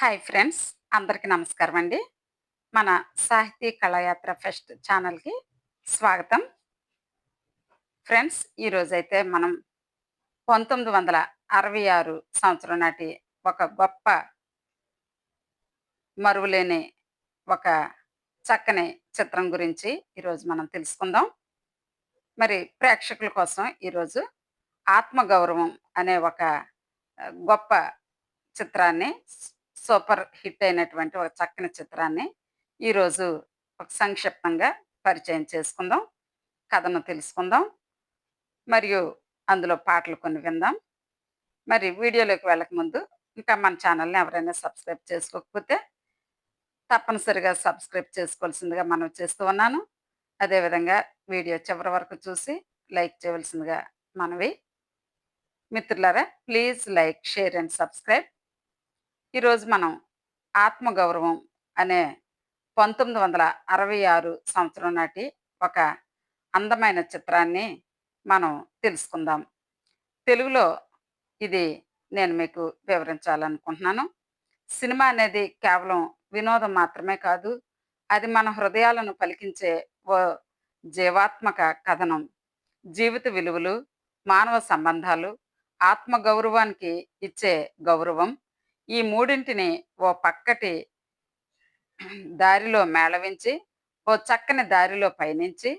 Hi friends అందరికీ నమస్కారం అండి. మన సాహితీ కళాయాత్ర ఫెస్ట్ ఛానల్కి స్వాగతం. ఫ్రెండ్స్ ఈరోజైతే మనం పంతొమ్మిది వందల అరవై ఆరు సంవత్సరం నాటి ఒక గొప్ప మరువులేని ఒక చక్కని చిత్రం గురించి ఈరోజు మనం తెలుసుకుందాం. మరి ప్రేక్షకుల కోసం ఈరోజు ఆత్మగౌరవం అనే ఒక గొప్ప చిత్రాన్ని సూపర్ హిట్ అయినటువంటి ఒక చక్కని చిత్రాన్ని ఈరోజు ఒక సంక్షిప్తంగా పరిచయం చేసుకుందాం కథను తెలుసుకుందాం మరియు అందులో పాటలు కొన్ని విందాం. మరి వీడియోలోకి వెళ్ళక ముందు ఇంకా మన ఛానల్ని ఎవరైనా సబ్స్క్రైబ్ చేసుకోకపోతే తప్పనిసరిగా సబ్స్క్రైబ్ చేసుకోవాల్సిందిగా మనం చేస్తూ ఉన్నాను. అదేవిధంగా వీడియో చివరి వరకు చూసి లైక్ చేయవలసిందిగా మనవి. మిత్రులారా please like share and subscribe. ఈరోజు మనం ఆత్మగౌరవం అనే పంతొమ్మిది వందల అరవై ఆరు సంవత్సరం నాటి ఒక అందమైన చిత్రాన్ని మనం తెలుసుకుందాం. తెలుగులో ఇది నేను మీకు వివరించాలనుకుంటున్నాను. సినిమా అనేది కేవలం వినోదం మాత్రమే కాదు అది మన హృదయాలను పలికించే ఓ జీవాత్మక కథనం. జీవిత విలువలు మానవ సంబంధాలు ఆత్మగౌరవానికి ఇచ్చే గౌరవం ఈ మూడింటిని ఓ పక్కటి దారిలో మేళవించి ఓ చక్కని దారిలో పయనించి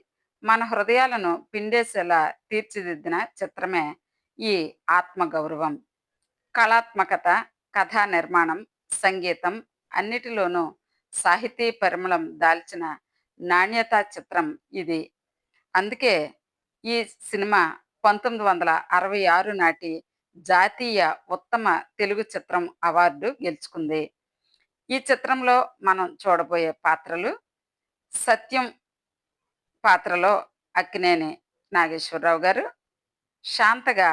మన హృదయాలను పిండేసేలా తీర్చిదిద్దిన చిత్రమే ఈ ఆత్మగౌరవం. కళాత్మకత కథా నిర్మాణం సంగీతం అన్నిటిలోనూ సాహితీ పరిమళం దాల్చిన నాణ్యత చిత్రం ఇది. అందుకే ఈ సినిమా పంతొమ్మిది వందల అరవై ఆరు నాటి జాతీయ ఉత్తమ తెలుగు చిత్రం అవార్డు గెలుచుకుంది. ఈ చిత్రంలో మనం చూడబోయే పాత్రలు సత్యం పాత్రలో అక్కినేని నాగేశ్వరరావు గారు శాంతగా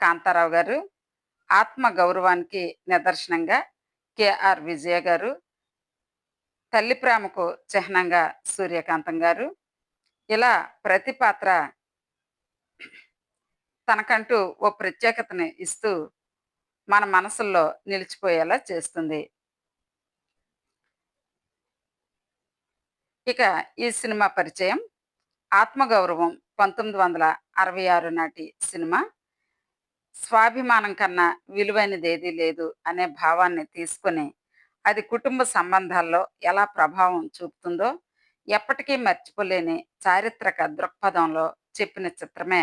కాంతారావు గారు ఆత్మ గౌరవానికి నిదర్శనంగా కేఆర్ విజయ గారు తల్లి ప్రేమకు చిహ్నంగా సూర్యకాంతం గారు ఇలా ప్రతి పాత్ర తనకంటూ ఓ ప్రత్యేకతని ఇస్తూ మన మనసుల్లో నిలిచిపోయేలా చేస్తుంది. ఇక ఈ సినిమా పరిచయం. ఆత్మగౌరవం పంతొమ్మిది వందల అరవై ఆరు నాటి సినిమా. స్వాభిమానం కన్నా విలువైనది ఏదీ లేదు అనే భావాన్ని తీసుకొని అది కుటుంబ సంబంధాల్లో ఎలా ప్రభావం చూపుతుందో ఎప్పటికీ మర్చిపోలేని చారిత్రక దృక్పథంలో చెప్పిన చిత్రమే